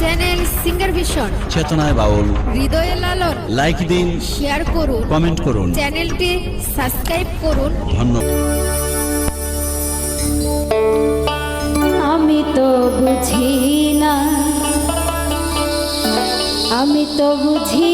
Channel singer vision চেতনায় বাউল হৃদয়ে Lalon like দিন শেয়ার করুন. কমেন্ট করুন. চ্যানেলটি সাবস্ক্রাইব করুন. ধন্যবাদ। আমি তো বুঝি না। আমি তো বুঝি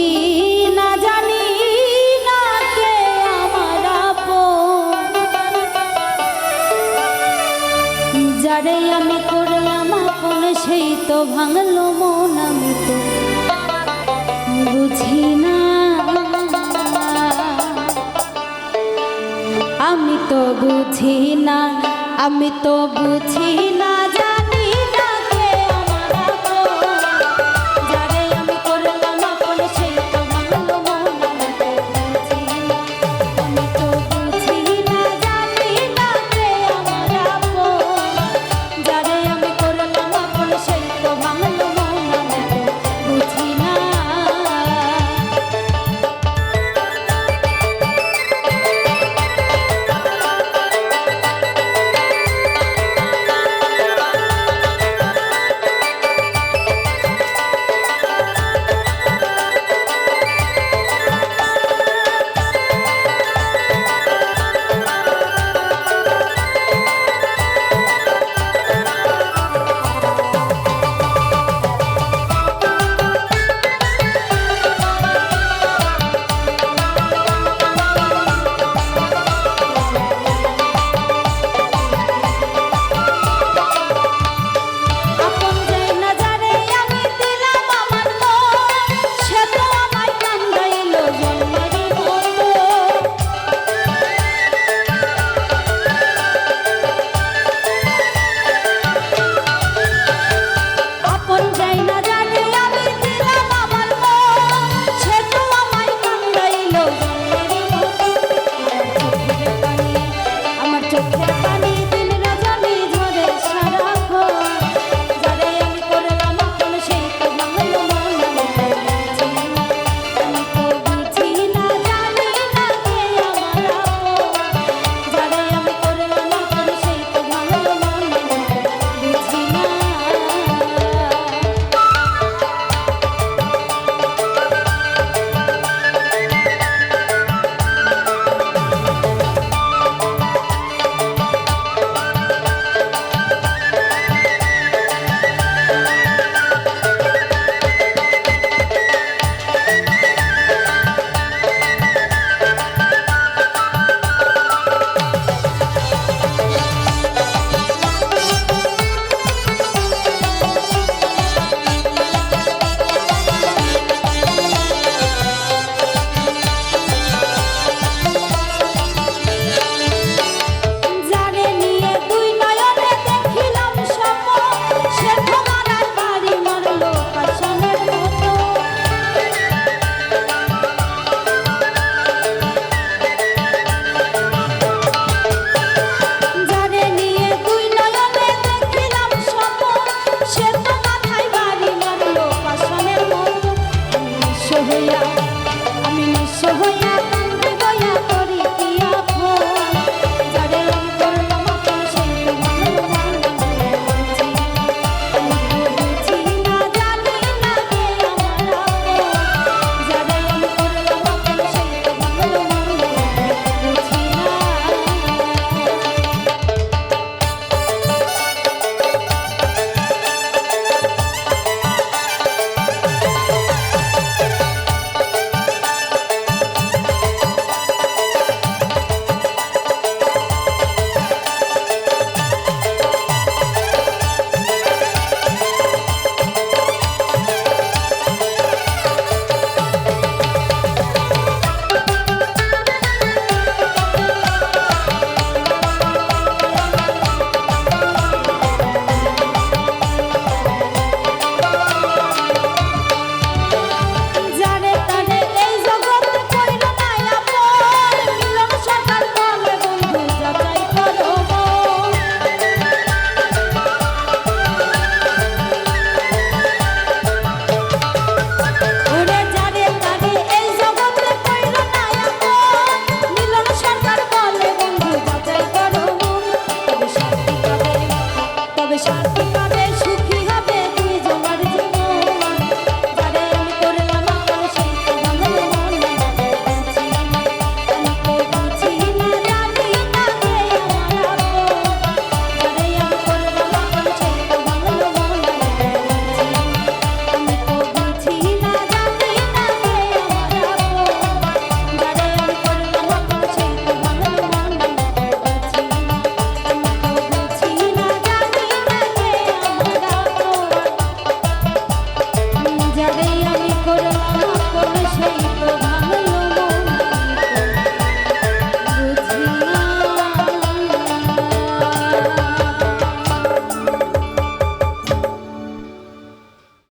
বুঝি না আমি তো বুঝি